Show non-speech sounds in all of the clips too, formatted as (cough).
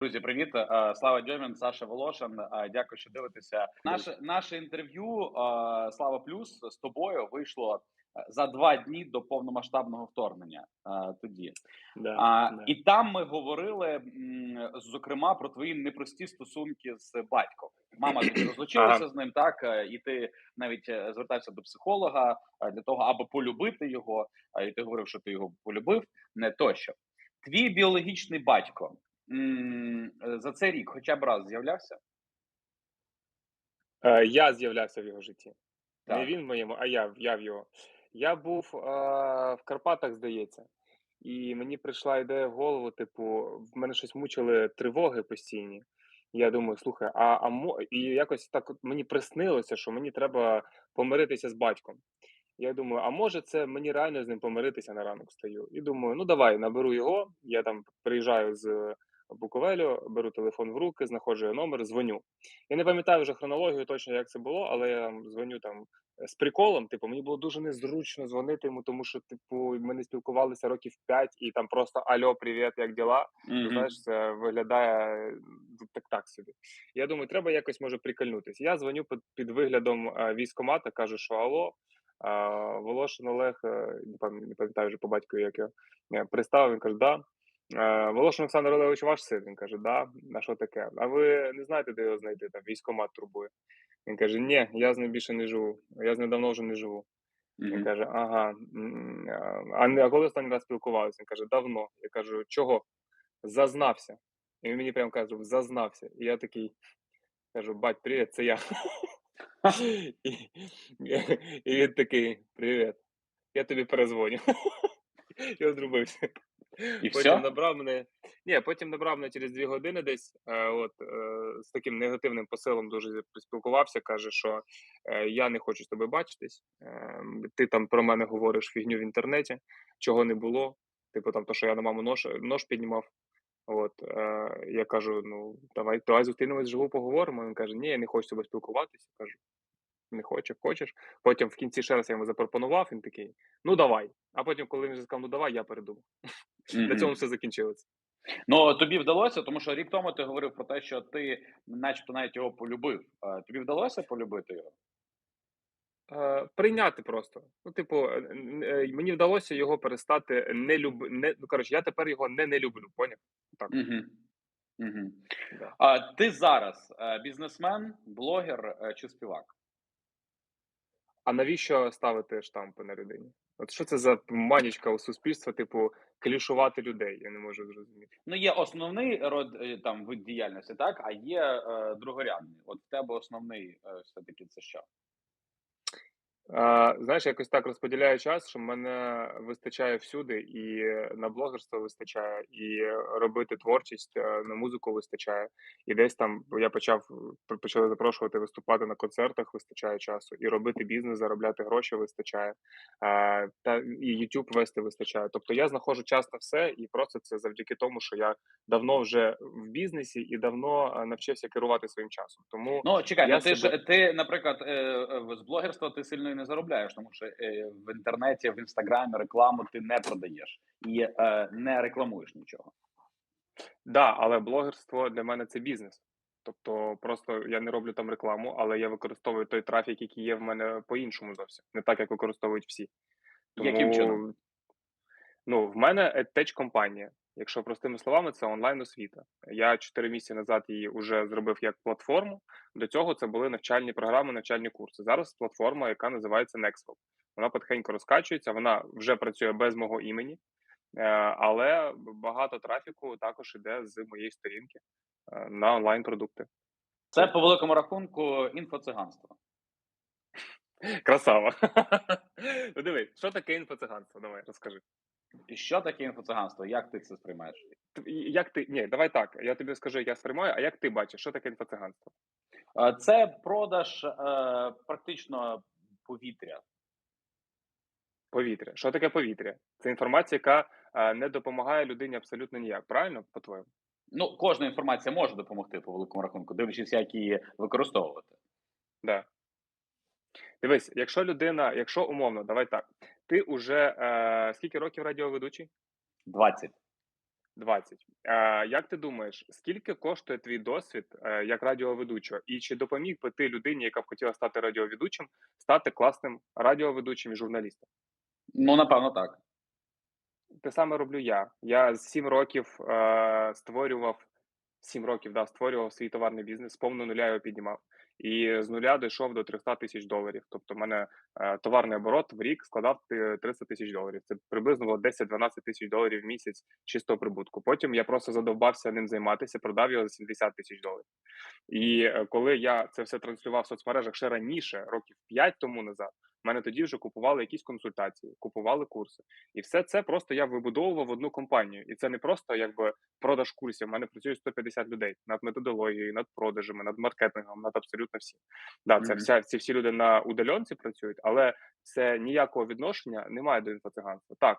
Друзі, привіт! Е, Слава Дьомін, Саша Волошин. Е, Дякую, що дивитеся. Наше наше інтерв'ю е, Слава Плюс з тобою вийшло за два дні до повномасштабного вторгнення. Тоді Да, а, да. і там ми говорили зокрема про твої непрості стосунки з батьком. Мама тоді (clears throat) розлучилася Ага. з ним, так і ти навіть звертався до психолога для того, аби полюбити його. І ти говорив, що ти його полюбив, не тощо. Твій біологічний батько за цей рік хоча б раз з'являвся? Е, я з'являвся в його житті. Не він в моєму, а я, я в його. Я був е, в Карпатах, здається, і мені прийшла ідея в голову: типу, в мене щось мучили тривоги постійні. Я думаю, слухай, а, а мо... і якось так мені приснилося, що мені треба помиритися з батьком. Я думаю, а може це мені реально з ним помиритися на ранок стаю. І думаю, ну давай наберу його. Я там приїжджаю з Буковелю, беру телефон в руки, знаходжу його номер, дзвоню. Я не пам'ятаю вже хронологію точно, як це було, але я дзвоню там е, з приколом. Типу, мені було дуже незручно дзвонити йому, тому що, типу, ми не спілкувалися років 5, і там просто Альо, привіт, як діла? Мгм. знаєш, це виглядає е, так так собі. Я думаю, треба якось може прикольнутися. Я дзвоню під, під виглядом е, військкомата, кажу, що алло. А, Волошин Олег, не пам'ятаю вже по батькові, як його е, представив, він каже, да. Е, Волошин Олександр Олегович, ваш син? Він каже, да. А що таке? А ви не знаєте, де його знайти? Там військкомат турбує. Він каже, ні, я з ним більше не живу. Я з ним давно вже не живу. Він Мгм. каже, ага. а, А коли останній раз спілкувалися? Він каже, давно. Я кажу, чого? Зазнався. І він мені прямо каже, зазнався. І я такий кажу, бать, привіт, це я. (laughs) І, і він такий: Привіт, я тобі перезвоню. (laughs) І розрубився. (laughs) І Потім все? набрав мене. Ні, потім набрав мене через дві години десь. е, От е, з таким негативним посилом дуже спілкувався. Каже, що е, я не хочу з тобою бачитись. е, Ти там про мене говориш фігню в інтернеті, чого не було. Типу там, то, що я на маму нож, нож піднімав. От е, я кажу: ну давай, давай зустрінемось живу, поговоримо. Він каже, ні, я не хочу з тобою спілкуватися. Кажу, не хоче, хочеш. Потім в кінці ще раз я йому запропонував. Він такий: ну давай. А потім, коли він вже сказав, ну давай, я передумав. (laughs) На цьому все закінчилося. Ну тобі вдалося, тому що рік тому ти говорив про те, що ти, начебто, навіть його полюбив. Тобі вдалося полюбити його? Е, прийняти просто. Ну, типу, е, е, мені вдалося його перестати не люб... не, ну, коротше, я тепер його не не люблю, поняв? Так, Угу. Угу. да. А ти зараз бізнесмен, блогер чи співак? А навіщо ставити штампи на людині? От що це за манічка у суспільства, типу, клішувати людей? Я не можу зрозуміти. Ну, є основний род е, там вид діяльності, так, а є е, другорядний. От в тебе основний е, все-таки це що? Знаєш, якось так розподіляю час, що мене вистачає всюди, і на блогерство вистачає, і робити творчість е, на музику вистачає. І десь там я почав почали запрошувати виступати на концертах, вистачає часу, і робити бізнес, заробляти гроші вистачає, а, та і YouTube вести вистачає. Тобто я знаходжу час на все, і просто це завдяки тому, що я давно вже в бізнесі і давно е, навчився керувати своїм часом. Тому Ну, чекай, Я ну, ти себе- ж ти, наприклад, е, е, з блогерства ти сильно не заробляєш, тому що е, в інтернеті, в інстаграмі рекламу ти не продаєш і е, не рекламуєш нічого. Да, але блогерство для мене це бізнес. Тобто, просто я не роблю там рекламу, але я використовую той трафік, який є в мене по-іншому зовсім, не так, як використовують всі. Яким чином? Ну, в мене edtech компанія. Якщо простими словами, це онлайн освіта. Я 4 місяці назад її вже зробив як платформу. До цього це були навчальні програми, навчальні курси. Зараз платформа, яка називається Nextwell. Вона потихеньку розкачується, вона вже працює без мого імені, е, але багато трафіку також іде з моєї сторінки е, на онлайн продукти. Це по великому рахунку інфоциганство. Красава. (laughs) Ну диви, що таке інфоциганство? Давай розкажи. Що таке інфоциганство? Як ти це сприймаєш? Як ти ні, давай так. Я тобі скажу, як я сприймаю, а як ти бачиш, що таке інфоциганство? Е, Це продаж е, практично повітря. Повітря. Що таке повітря? Це інформація, яка е, не допомагає людині абсолютно ніяк. Правильно, по-твоєму? Ну, кожна інформація може допомогти по великому рахунку, дивлячись, як її використовувати. Да. Дивись, якщо людина, якщо умовно, давай так. Ти уже е, скільки років радіоведучий? 20. 20. Е, як ти думаєш, скільки коштує твій досвід е, як радіоведучого? І чи допоміг би ти людині, яка б хотіла стати радіоведучим, стати класним радіоведучим і журналістом? Ну, напевно, так. Те саме роблю я. Я з 7 років е, створював 7 років, да, створював свій товарний бізнес, з повного нуля його піднімав. І з нуля дійшов до 300 тисяч доларів. Тобто, в мене е, товарний оборот в рік складав е, 300 тисяч доларів. Це приблизно було 10-12 тисяч доларів в місяць чистого прибутку. Потім я просто задовбався ним займатися, продав його за 70 тисяч доларів. І е, коли я це все транслював в соцмережах ще раніше, років 5 тому назад, мене тоді вже купували якісь консультації, купували курси, і все це просто я вибудовував в одну компанію. І це не просто якби продаж курсів. У мене працює 150 людей над методологією, над продажами, над маркетингом, над абсолютно всім. Да, це Мгм. вся ці всі люди на удаленці працюють, але це ніякого відношення немає до інфоциганства. Так,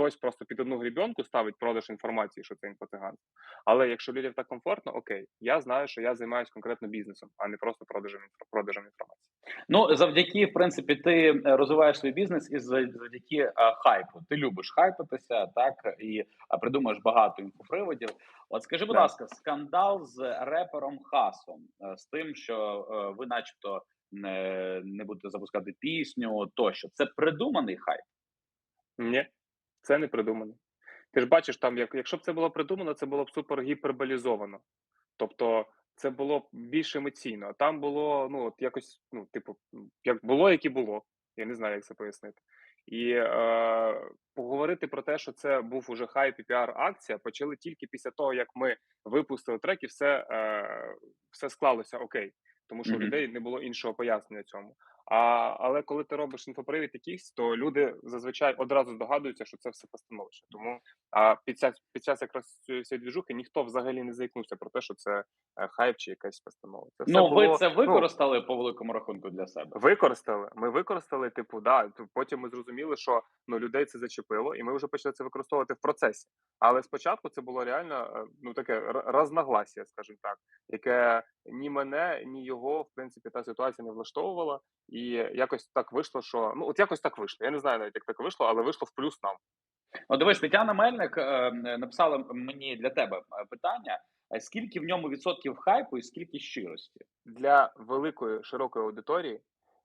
хтось просто під одну грібенку ставить продаж інформації, що це інфоциганство. Але якщо людям так комфортно, окей, я знаю, що я займаюся конкретно бізнесом, а не просто продажем продажем інформації. Ну, завдяки, в принципі, ти е, розвиваєш свій бізнес і завдяки е, хайпу. Ти любиш хайпитися, так і е, придумаєш багато інфоприводів. От скажи, будь Да. ласка, скандал з репером Хасом, е, з тим, що е, ви, начебто, не, не будете запускати пісню, тощо. Це придуманий хайп. Ні, це не придумано. Ти ж бачиш, там, як, якщо б це було придумано, це було б супер гіперболізовано. Тобто, це було б більш емоційно. А там було, ну, от якось, ну, типу, як було, як і було. Я не знаю, як це пояснити. І е, поговорити про те, що це був уже хайп і піар-акція, почали тільки після того, як ми випустили трек, і все, е, все склалося окей. Тому що у Мгм. людей не було іншого пояснення цьому. А, але коли ти робиш інфопривід якийсь, то люди зазвичай одразу здогадуються, що це все постановище. Тому а під час під час якраз цієї двіжухи ніхто взагалі не заікнувся про те, що це е, хайп чи якась постанова. Це все Ну, ви було, це ну, використали по великому рахунку для себе. Використали. Ми використали, типу, да. Потім ми зрозуміли, що ну людей це зачепило, і ми вже почали це використовувати в процесі. Але спочатку це було реально е, ну таке рознагласія, скажімо так, яке ні мене, ні його, в принципі, та ситуація не влаштовувала. І якось так вийшло, що ну от якось так вийшло. Я не знаю навіть, як так вийшло, але вийшло в плюс нам. От дивись, Тетяна Мельник е, е, написала мені для тебе е, питання: е, скільки в ньому відсотків хайпу і скільки щирості? Для великої широкої аудиторії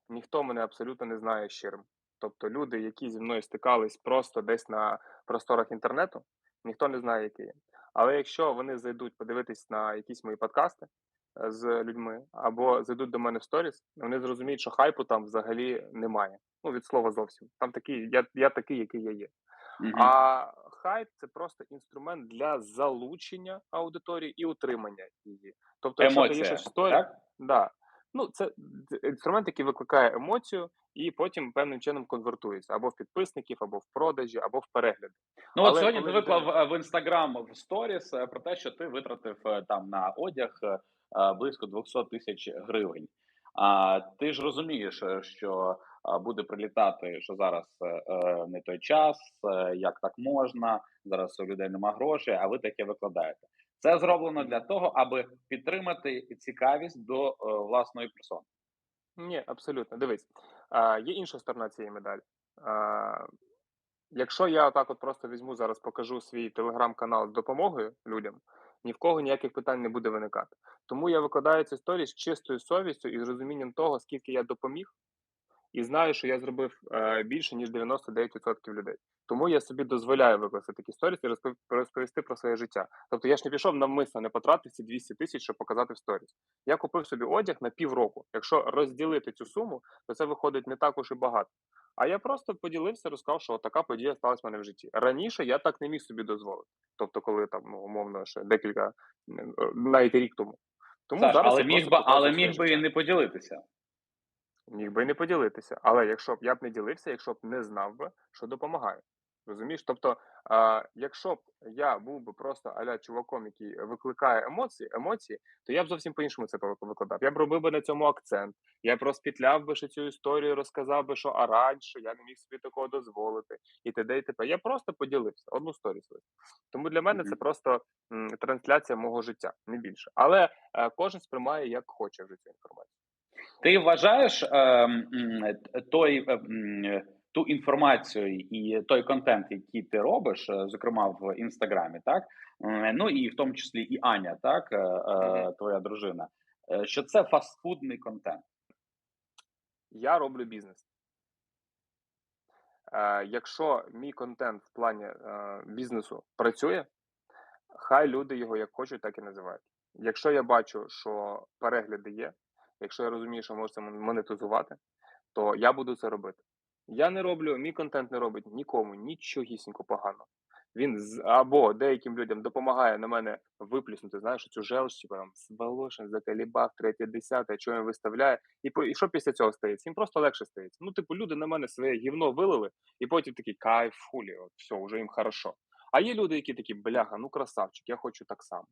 ніхто мене абсолютно не знає щирим. Тобто люди, які зі мною стикались просто десь на просторах інтернету, ніхто не знає, який я. Але якщо вони зайдуть подивитись на якісь мої подкасти з людьми, або зайдуть до мене в сторіс, вони зрозуміють, що хайпу там взагалі немає. Ну, від слова зовсім. Там такий, я, я такий, який я є. Мгм. А хайп це просто інструмент для залучення аудиторії і утримання її. Тобто, якщо ти є щось сторі, так? да. Ну, це інструмент, який викликає емоцію, і потім певним чином конвертується або в підписників, або в продажі, або в перегляди. Ну от Але сьогодні ти виклав е, в інстаграм в сторіс е, про те, що ти витратив е, там на одяг близько 200 тисяч гривень. А ти ж розумієш, е, що е, буде прилітати, що зараз е, е, не той час, е, як так можна. Зараз у людей нема грошей, а ви таке викладаєте. Це зроблено для того, аби підтримати цікавість до е, власної персони. Ні, абсолютно. Дивись, а, є інша сторона цієї медалі. А, якщо я отак от просто візьму зараз, покажу свій телеграм-канал з допомогою людям, ні в кого ніяких питань не буде виникати. Тому я викладаю ці сторі з чистою совістю і з розумінням того, скільки я допоміг, і знаю, що я зробив е, більше, ніж 99% людей. Тому я собі дозволяю викласти такі сторіс і розпов- розповісти про своє життя. Тобто я ж не пішов навмисно, не потратив ці 200 тисяч, щоб показати в сторіс. Я купив собі одяг на півроку. Якщо розділити цю суму, то це виходить не також і багато. А я просто поділився, розказав, що така подія сталася в мене в житті. Раніше я так не міг собі дозволити. Тобто, коли там ну, умовно ще декілька е, навіть рік тому. Тому Саш, зараз але міг би, але міг би і не поділитися. Міг би і не поділитися. Але якщо б я б не ділився, якщо б не знав би, що допомагає. Розумієш? Тобто, а, якщо б я був би просто аля чуваком, який викликає емоції, емоції, то я б зовсім по-іншому це викладав. Я б робив би на цьому акцент. Я б розпітляв би ще цю історію, розказав би, що а раніше я не міг собі такого дозволити, і т.д. і т.п. Я просто поділився, одну сторіс. виставив. Тому для мене це просто м, трансляція мого життя, не більше. Але е, кожен сприймає як хоче вже цю інформацію. Ти вважаєш е, той, е, ту інформацію і той контент, який ти робиш, е, зокрема в інстаграмі, так ну і в тому числі і Аня, так, е, е, твоя дружина, е, що це фастфудний контент. Я роблю бізнес. Е, якщо мій контент в плані е, бізнесу працює, хай люди його як хочуть, так і називають. Якщо я бачу, що перегляди є, якщо я розумію, що можу монетизувати, то я буду це робити. Я не роблю, мій контент не робить нікому нічогісінько поганого. Він з або деяким людям допомагає на мене виплюснути, знаєш, цю типу там Волошин закалібав, третє, десяте, що він виставляє, і і що після цього стається? Їм просто легше стається. Ну, типу, люди на мене своє гівно вилили, і потім такі кайф, фулі, от все, вже їм хорошо. А є люди, які такі, бляха, ну красавчик, я хочу так само.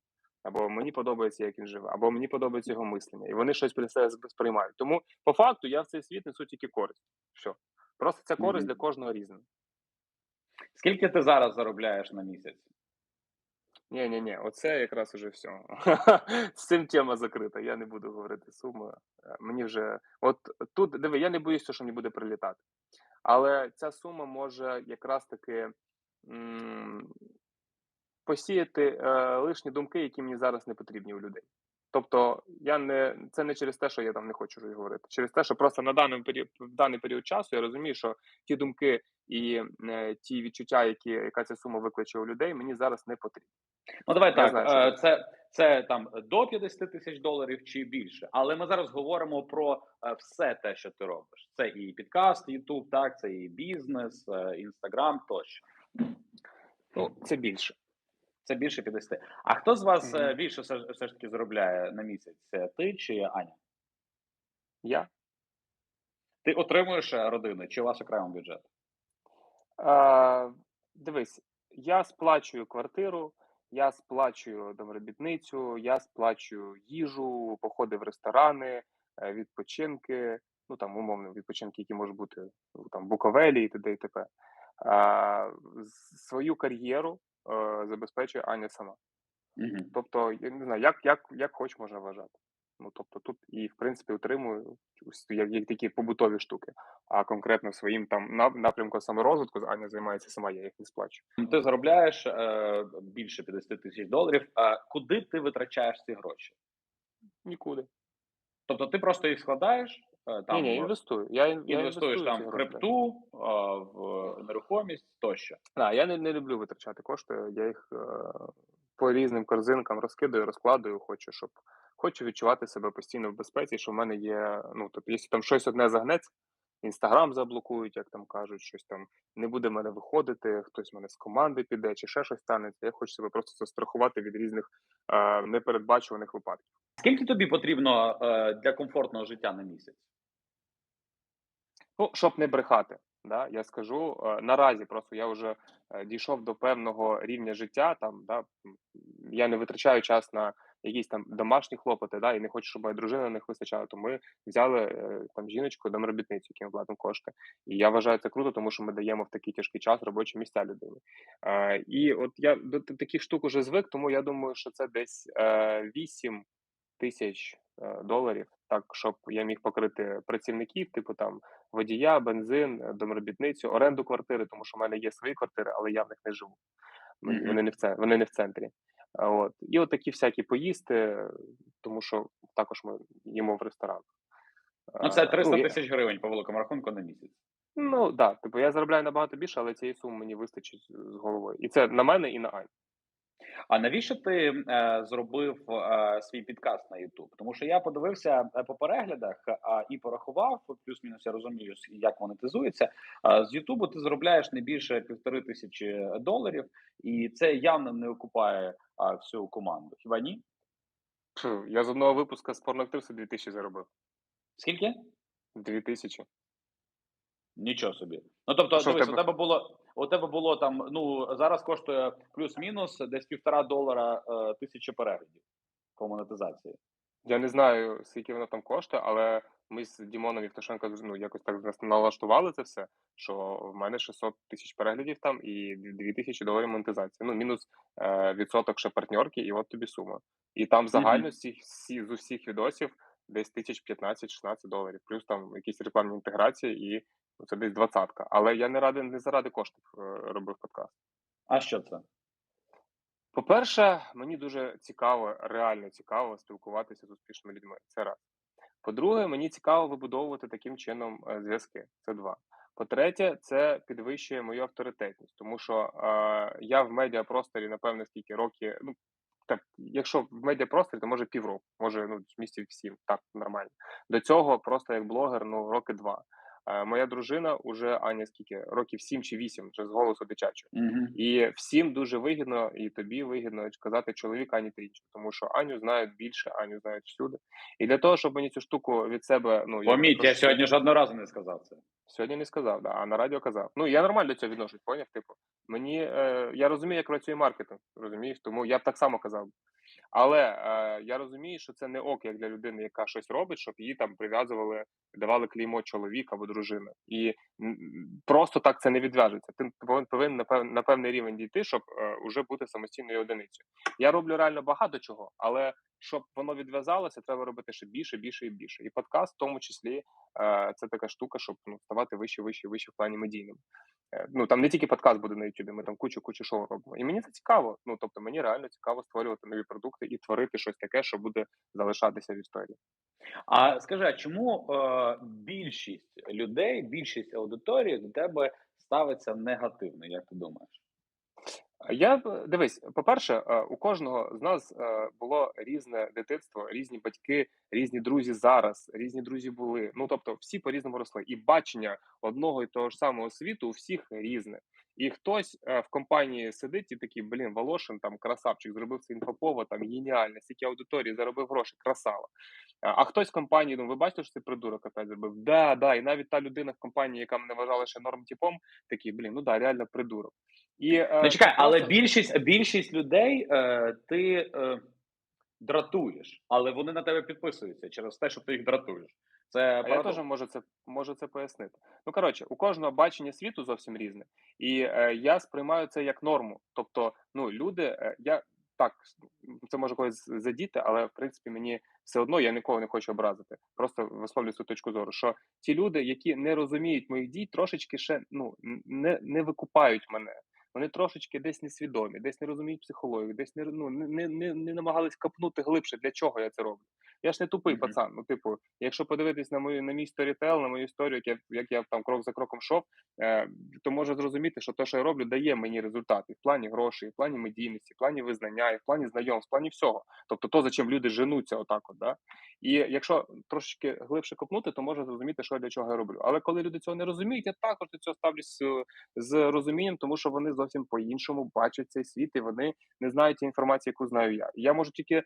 Або мені подобається, як він живе, або мені подобається його мислення, і вони щось про себе сприймають. Тому по факту я в цей світ несу тільки користь. Все. Просто ця користь Мгм. для кожного різна. Скільки ти зараз заробляєш на місяць? Ні, ні, ні, оце якраз уже все. (laughs) З цим тема закрита. Я не буду говорити суми. Е, Мені вже от тут диви, я не боюся, що мені буде прилітати. Але ця сума може якраз таки посіяти е, лишні думки, які мені зараз не потрібні у людей. Тобто, я не це не через те, що я там не хочу щось говорити, через те, що просто на даний період в даний період часу я розумію, що ті думки і е, ті відчуття, які яка ця сума викличе у людей, мені зараз не потрібні. Ну, давай Я так. знаю, що е. Це, це там до 50 тисяч доларів чи більше. Але ми зараз говоримо про е, все те, що ти робиш. Це і підкаст, Ютуб, так, це і бізнес, е, інстаграм тощо. Ну, це більше. Це більше 50. А хто з вас е, Мгм. більше все, все ж таки заробляє на місяць? Ти чи Аня? Я Ти отримуєш е, родину чи у вас окремий бюджет? А, дивись, я сплачую квартиру, я сплачую домробітницю, я сплачую їжу, походи в ресторани, е, відпочинки, ну там умовно відпочинки, які можуть бути ну, там в Буковелі і т.д. і т.п. Свою кар'єру е, забезпечує Аня сама. Угу. Тобто, я не знаю, як, як, як хоч можна вважати. Ну, тобто тут і в принципі отримую як, як такі побутові штуки. А конкретно своїм там нап- напрямком саморозвитку Аня займається сама, я їх не сплачу. Ти заробляєш е, більше 50 тисяч доларів. А куди ти витрачаєш ці гроші? Нікуди. Тобто ти просто їх складаєш там ні, ні, інвестую. Я, ін- я інвестуєш інвестую там в крипту, в нерухомість тощо. Да, я не, не люблю витрачати кошти. Я їх е, по різним корзинкам розкидаю, розкладую. Хочу, щоб хочу відчувати себе постійно в безпеці, що в мене є. Ну тобто, якщо там щось одне загнеться, інстаграм заблокують, як там кажуть, щось там не буде мене виходити, хтось мене з команди піде, чи ще щось станеться. Я хочу себе просто застрахувати від різних е, непередбачуваних випадків. Скільки тобі потрібно е, для комфортного життя на місяць? Ну, щоб не брехати, да, я скажу е, наразі просто я вже е, дійшов до певного рівня життя. Там да, я не витрачаю час на якісь там домашні хлопоти, да, і не хочу, щоб моя дружина на них вистачала. То ми взяли е, там жіночку, домробітницю, яким платимо кошти. І я вважаю це круто, тому що ми даємо в такий тяжкий час робочі місця людині. І от я до таких штук уже звик, тому я думаю, що це десь е, 8 тисяч доларів, так щоб я міг покрити працівників, типу там водія, бензин, е, домробітницю, оренду квартири, тому що в мене є свої квартири, але я в них не живу. Вони не в це, вони не в центрі. От і от такі всякі поїсти, е, тому що також ми їмо в ресторанах. Ну, це Е, 300 тисяч гривень по великому рахунку на місяць. Ну да, типу я заробляю набагато більше, але цієї суми мені вистачить з головою. І це на мене і на Ань. А навіщо ти е, зробив е, свій підкаст на YouTube? Тому що я подивився е, по переглядах а, і порахував, плюс-мінус я розумію, як монетизується. А, з YouTube ти заробляєш не більше півтори тисячі доларів, і це явно не окупає а, всю команду. Хіба ні? Пф, Я з одного випуска з порноактивси 2000 заробив. Скільки? 2000. Нічого собі. Ну тобто, Що в дивись, у тебе? тебе було у тебе було там. Ну зараз коштує плюс-мінус десь півтора долара е, тисяча переглядів по монетизації. Я не знаю, скільки воно там коштує, але ми з Дімоном Євтушенко ну, якось так налаштували це все, що в мене 600 тисяч переглядів там і 2000 доларів монетизації. Ну, мінус е, відсоток ще партнерки, і от тобі сума. І там загально з всіх, всі, з усіх відосів десь тисяч 15-16 доларів, плюс там якісь рекламні інтеграції, і це десь двадцятка. Але я не ради не заради коштів е, робив подкаст. А що це? По-перше, мені дуже цікаво, реально цікаво спілкуватися з успішними людьми. Це раз. По-друге, мені цікаво вибудовувати таким чином е, зв'язки. Це два. По-третє, це підвищує мою авторитетність, тому що е, я в медіапросторі, напевно, скільки років. Ну так, якщо в медіапросторі, то може півроку, може ну місяців сім, так нормально. До цього просто як блогер, ну роки два. Моя дружина уже Аня, скільки років сім чи вісім, вже з голосу дитячого. Мгм. І всім дуже вигідно, і тобі вигідно казати чоловік, ані інше, тому що Аню знають більше, Аню знають всюди. І для того, щоб мені цю штуку від себе, ну Поміть, я трошки- сьогодні жодного разу не сказав це. Сьогодні не сказав, да, а на радіо казав. Ну я нормально до цього відношусь, поняв? Типу, мені е, я розумію, як працює маркетинг, розумієш, тому я б так само казав. Але е, я розумію, що це не ок, як для людини, яка щось робить, щоб її там прив'язували, давали клеймо чоловік або дружина. І просто так це не відв'яжеться. Ти повинен, на, певний рівень дійти, щоб е, уже бути самостійною одиницею. Я роблю реально багато чого, але щоб воно відв'язалося, треба робити ще більше, більше і більше. І подкаст, в тому числі, е, це така штука, щоб ну, ставати вище, вище, вище в плані медійним. Е, Ну там не тільки подкаст буде на Ютубі, ми там кучу кучу шоу робимо. І мені це цікаво. Ну тобто мені реально цікаво створювати нові продукти і творити щось таке, що буде залишатися в історії. А скажи, а чому е, більшість людей, більшість аудиторії до тебе ставиться негативно, як ти думаєш? Я дивись, по-перше, е, у кожного з нас е, було різне дитинство, різні батьки, різні друзі зараз, різні друзі були. Ну тобто, всі по різному росли, і бачення одного і того ж самого світу у всіх різне. І хтось е, в компанії сидить і такий, блін, Волошин там красавчик, зробив це інфопово, там геніально, стільки аудиторії заробив гроші, красава. А хтось в компанії, ну ви бачите, що цей придурок опять зробив? Да, да, і навіть та людина в компанії, яка мене вважала ще норм типом, такий, блін, ну да, реально придурок. І, Ну чекай, але більшість більшість людей е, ти е, дратуєш, але вони на тебе підписуються через те, що ти їх дратуєш. Це я теж можу це можу це пояснити. Ну коротше, у кожного бачення світу зовсім різне, і е, я сприймаю це як норму. Тобто, ну люди, е, я так це може когось задіти, але в принципі мені все одно я нікого не хочу образити. Просто висловлюю свою точку зору. Що ті люди, які не розуміють моїх дій, трошечки ще ну не, не викупають мене. Вони трошечки десь несвідомі, десь не розуміють психологію, десь не ну не, не, не намагались копнути глибше, для чого я це роблю. Я ж не тупий Мгм. пацан. Ну, типу, якщо подивитись на мою на мій сторітел, на мою історію, як я як я там крок за кроком йшов, е, то можна зрозуміти, що те, що я роблю, дає мені результати в плані грошей, в плані медійності, в плані визнання, і в плані знайомств, в плані всього. Тобто, то за чим люди женуться, отак, от да. І якщо трошечки глибше копнути, то можна зрозуміти, що я для чого я роблю. Але коли люди цього не розуміють, я також до цього ставлюсь з, з розумінням, тому що вони зовсім по-іншому бачать цей світ, і вони не знають інформації, яку знаю я. Я можу тільки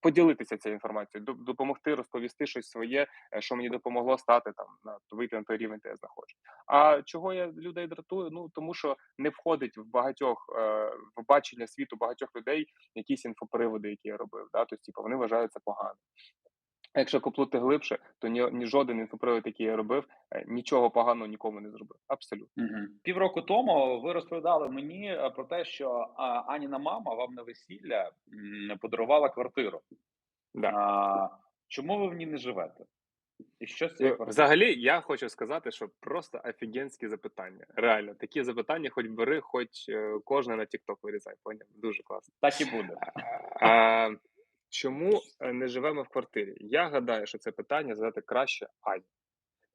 поділитися цією інформацією, допомогти розповісти щось своє, е, що мені допомогло стати там на вийти на той рівень, де я знаходжу. А чого я людей дратую? Ну тому що не входить в багатьох е, в бачення світу багатьох людей якісь інфопереводи, які я робив. Да? Тобто, типу, вони вважають це. Якщо коплути глибше, то ні, ні жоден інфопривод, який я робив, е, нічого поганого нікому не зробив. Абсолютно. Мгм. Півроку тому ви розповідали мені про те, що Аніна мама вам на весілля подарувала квартиру. Да. А, чому ви в ній не живете? І що з цією Е. Взагалі, я хочу сказати, що просто офігенські запитання. Реально, такі запитання, хоч бери, хоч е, кожне на TikTok вирізай. Поняв? Дуже класно. Так і буде. А, чому е, не живемо в квартирі? Я гадаю, що це питання задати краще Ані.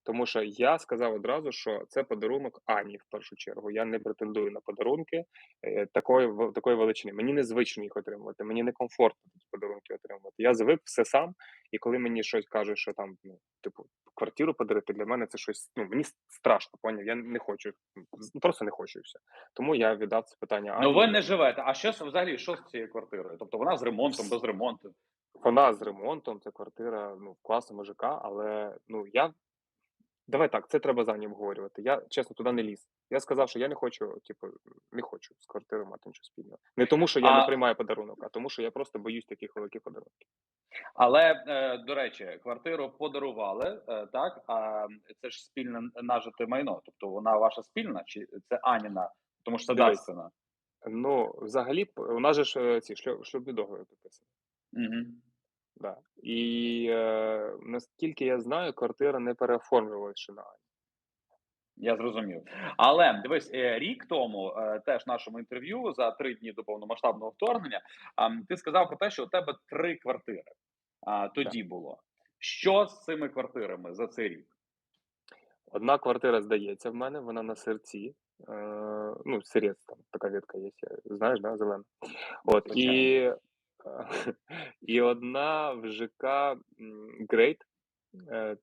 Тому що я сказав одразу, що це подарунок Ані в першу чергу. Я не претендую на подарунки е, такої, такої величини. Мені незвично їх отримувати, мені не комфортно такі подарунки отримувати. Я звик все сам, і коли мені щось кажуть, що там, ну, типу, квартиру подарити, для мене це щось. Ну, мені страшно, поняв. Я не хочу, ну, просто не хочу і все. Тому я віддав це питання Ані. Ну ви не живете. А що взагалі що з цією квартирою? Тобто вона з ремонтом, без ремонту. Вона з ремонтом, це квартира ну, в класному ЖК, але ну я. Давай так, це треба за ним обговорювати. Я чесно туди не ліз. Я сказав, що я не хочу, типу, не хочу з квартирою мати нічого спільного. Не тому, що я А- не приймаю подарунок, а тому, що я просто боюсь таких великих подарунків. Але е, до речі, квартиру подарували, е, так? А це ж спільне нажите майно. Тобто вона ваша спільна, чи це Аніна? Тому що це Дивись. Ну, взагалі, у нас же ж е, ці шлю- шлюбні договори підписані. Угу. Да. І е, наскільки я знаю, квартира не переоформлювалася ще на Ані. Я зрозумів. Але дивись, е, рік тому е, теж в нашому інтерв'ю за три дні до повномасштабного вторгнення ти сказав про те, що у тебе три квартири. Тоді було. Що з цими квартирами за цей рік? Одна квартира здається в мене, вона на серці. Е, ну, сирець там така ветка є, знаєш, да, зелена. От, і, (laughs) і одна в ЖК Грейт,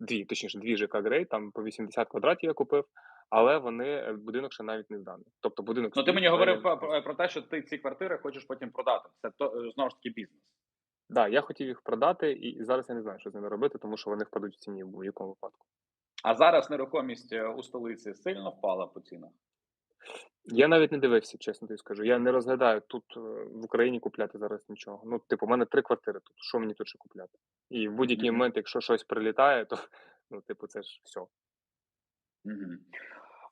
дві, точніше, дві ЖК Грейт, там по 80 квадратів я купив, але вони е, будинок ще навіть не зданий. Тобто будинок Ну ти мені говорив про, про, про те, що ти ці квартири хочеш потім продати. Це то е, знову ж таки бізнес. Да, я хотів їх продати, і, і зараз я не знаю, що з ними робити, тому що вони впадуть в ціні в будь-якому випадку. А зараз нерухомість е, у столиці сильно впала по цінах. Я навіть не дивився, чесно тобі скажу. Я не розглядаю тут е, в Україні купляти зараз нічого. Ну, типу, у мене три квартири тут. Що мені тут ще купляти? І в будь-який Мгм. момент, якщо щось прилітає, то ну, типу, це ж все. Мгм.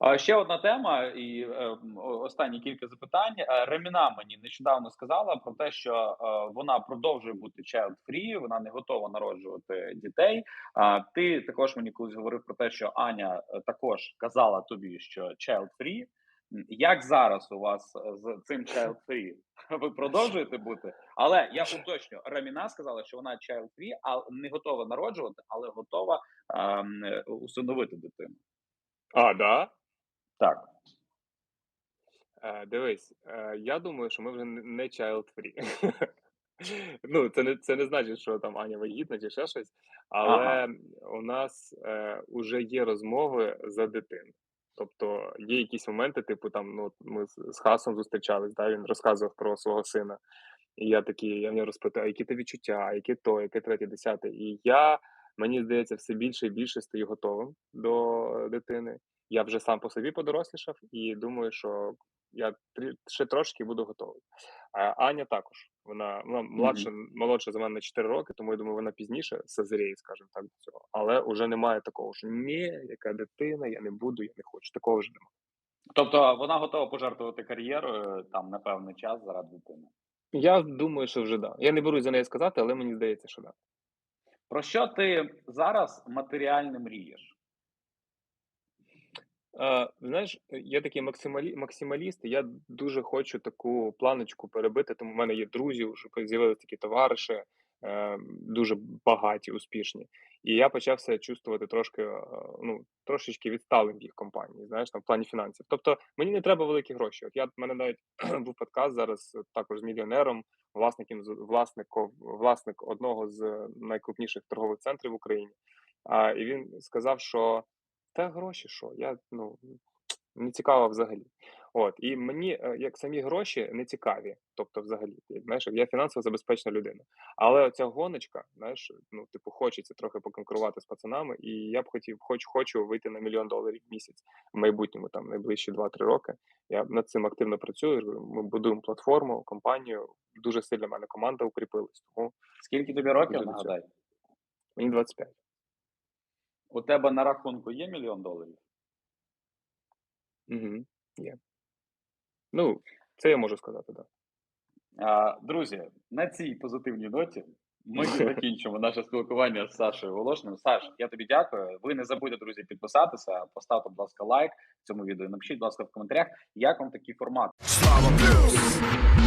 А ще одна тема, і е, м, о- останні кілька запитань. Е, Реміна мені нещодавно сказала про те, що е, вона продовжує бути child free, вона не готова народжувати дітей. А ти також мені колись говорив про те, що Аня е, також казала тобі, що child free. Як зараз у вас е, з цим child (laughs) free? (laughs) Ви продовжуєте бути? Але я уточню, Раміна сказала, що вона child free, а не готова народжувати, але готова ем, усиновити дитину. А, да? Так. Е, дивись, е, я думаю, що ми вже не child free. (laughs) Ну, це не, це не значить, що там Аня вагітна чи ще щось, але Ага. у нас е, вже є розмови за дитину. Тобто є якісь моменти, типу там, ну, ми з, Хасом зустрічались, да, він розказував про свого сина. І я такий, я в нього розпитаю, а які ти відчуття, які то, яке третє, десяте. І я, мені здається, все більше і більше стаю готовим до дитини. Я вже сам по собі подорослішав і думаю, що я ще трошки буду готовий. А Аня також. Вона, вона младша, молодша за мене на 4 роки, тому я думаю, вона пізніше созріє, скажімо так, до цього. Але вже немає такого, що ні, яка дитина, я не буду, я не хочу. Такого вже немає. Тобто вона готова пожертвувати кар'єрою там на певний час заради дитини. Я думаю, що вже да. Я не берусь за неї сказати, але мені здається, що да. Про що ти зараз матеріально мрієш? Е, знаєш, я такий максималі, максималіст, і я дуже хочу таку планочку перебити, тому в мене є друзі, вже з'явилися такі товариші, е, дуже багаті, успішні. І я почав себе чувствувати трошки, е, ну, трошечки відсталим в їх компанії, знаєш, там в плані фінансів. Тобто мені не треба великі гроші. От я в мене навіть (clears throat) був подкаст зараз е, також з мільйонером, власником власником, власник одного з найкрупніших торгових центрів в Україні. А, і він сказав, що та гроші що? Я ну не цікаво взагалі. От і мені е, як самі гроші не цікаві, тобто, взагалі, знаєш, я фінансово забезпечена людина. Але оця гоночка, знаєш, ну типу, хочеться трохи поконкурувати з пацанами, і я б хотів, хоч хочу вийти на мільйон доларів в місяць в майбутньому, там найближчі 2-3 роки. Я над цим активно працюю. Ми будуємо платформу, компанію. Дуже сильно в мене команда укріпилась. Тому Скільки тобі років, нагадай? мені 25. У тебе на рахунку є мільйон доларів? Угу. Є. Ну, це я можу сказати, так. А, друзі, на цій позитивній ноті ми (laughs) закінчимо наше спілкування з Сашою Волошним. Саш, я тобі дякую. Ви не забудьте, друзі, підписатися, поставте, будь ласка, лайк цьому відео. Напишіть, будь ласка, в коментарях, як вам такий формат. Слава плюс!